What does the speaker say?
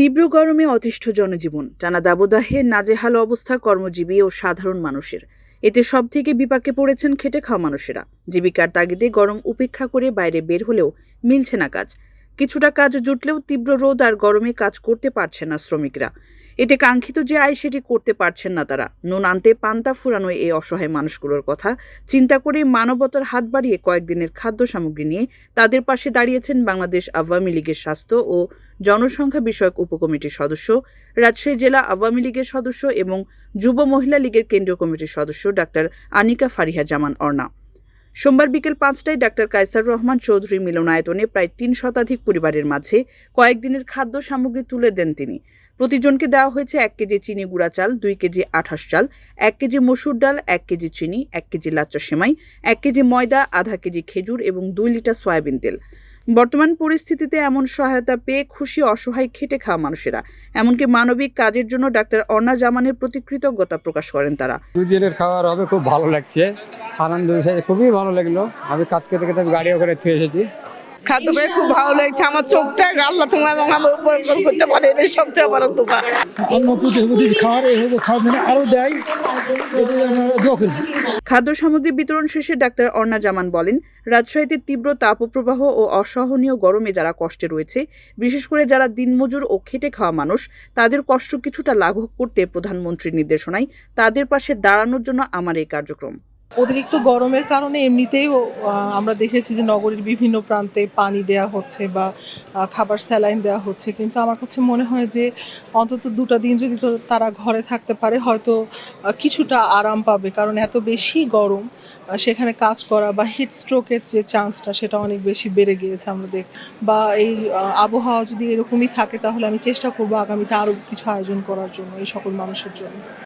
তীব্র গরমে অতিষ্ঠ জনজীবন। টানা দাবদাহে নাজেহাল অবস্থা কর্মজীবী ও সাধারণ মানুষের। এতে সব থেকে বিপাকে পড়েছেন খেটে খাওয়া মানুষেরা। জীবিকার তাগিদে গরম উপেক্ষা করে বাইরে বের হলেও মিলছে না কাজ। কিছুটা কাজ জুটলেও তীব্র রোদ আর গরমে কাজ করতে পারছে না শ্রমিকরা। এতে কাঙ্ক্ষিত যে আয় সেটি করতে পারছেন না তারা। নুন আনতে পান্তা ফুরানো এই অসহায় মানুষগুলোর কথা। চিন্তা করে মানবতার হাত বাড়িয়ে কয়েকদিনের খাদ্য সামগ্রী নিয়ে তাদের পাশে দাঁড়িয়েছেন বাংলাদেশ আওয়ামী লীগের স্বাস্থ্য ও জনসংখ্যা বিষয়ক উপকমিটির সদস্য, রাজশাহী জেলা আওয়ামী লীগের সদস্য এবং যুব মহিলা লীগের কেন্দ্রীয় কমিটির সদস্য ডাক্তার আনিকা ফারিহা জামান অর্ণা। সোমবার বিকেল পাঁচটায় ডাক্তার কায়সার রহমান চৌধুরী মিলনায়তনে প্রায় তিন শতাধিক পরিবারের মাঝে কয়েকদিনের খাদ্য সামগ্রী তুলে দেন তিনি। প্রতিজনকে দেওয়া হয়েছে এক কেজি চিনি গুঁড়া চাল, দুই কেজি আঠাশ চাল, এক কেজি মসুর ডাল, এক কেজি চিনি, এক কেজি লাচ্চা সেমাই, এক কেজি ময়দা, আধা কেজি খেজুর এবং দুই লিটার সয়াবিন তেল। বর্তমান পরিস্থিতিতে এমন সহায়তা পেয়ে খুশি, অসহায়, খেটে খাওয়া মানুষেরা। এমনকি মানবিক কাজের জন্য ডাক্তার অর্ণা জামানের প্রতি কৃতজ্ঞতা প্রকাশ করেন তারা। দুদিনের খাবার হবে, খুব ভালো লাগছে। আনন্দ খুবই ভালো লাগল। আমি কাজ করতে করতে গাড়িও করে এসেছি। খাদ্য পেয়ে খুব ভালো লাগছে। আমার চোখটা আল্লাহ তোমরা এবং আমার উপর করতে পারে এদের সবচেয়ে বড় তোমার খাওয়ার খাওয়া মানে আরও দেয় খাদ্য সামগ্রী বিতরণ শেষে ডাক্তার অর্ণা জামান বলেন রাজশাহীতে তীব্র তাপপ্রবাহ ও অসহনীয় গরমে যারা কষ্টে রয়েছে বিশেষ করে যারা দিনমজুর ও খেটে খাওয়া মানুষ তাদের কষ্ট কিছুটা লাঘব করতে প্রধানমন্ত্রীর নির্দেশনায় তাদের পাশে দাঁড়ানোর জন্য আমার এই কার্যক্রম। অতিরিক্ত গরমের কারণে এমনিতেই আমরা দেখেছি যে নগরীর বিভিন্ন প্রান্তে পানি দেয়া হচ্ছে বা খাবার স্যালাইন দেওয়া হচ্ছে। কিন্তু আমার কাছে মনে হয় যে অন্তত দুটা দিন যদি তারা ঘরে থাকতে পারে, হয়তো কিছুটা আরাম পাবে। কারণ এত বেশি গরম সেখানে কাজ করা বা হিট স্ট্রোকের যে চান্সটা সেটা অনেক বেশি বেড়ে গিয়েছে আমরা দেখছি। বা এই আবহাওয়া যদি এরকমই থাকে, তাহলে আমি চেষ্টা করব আগামীতে আরও কিছু আয়োজন করার জন্য এই সকল মানুষের জন্য।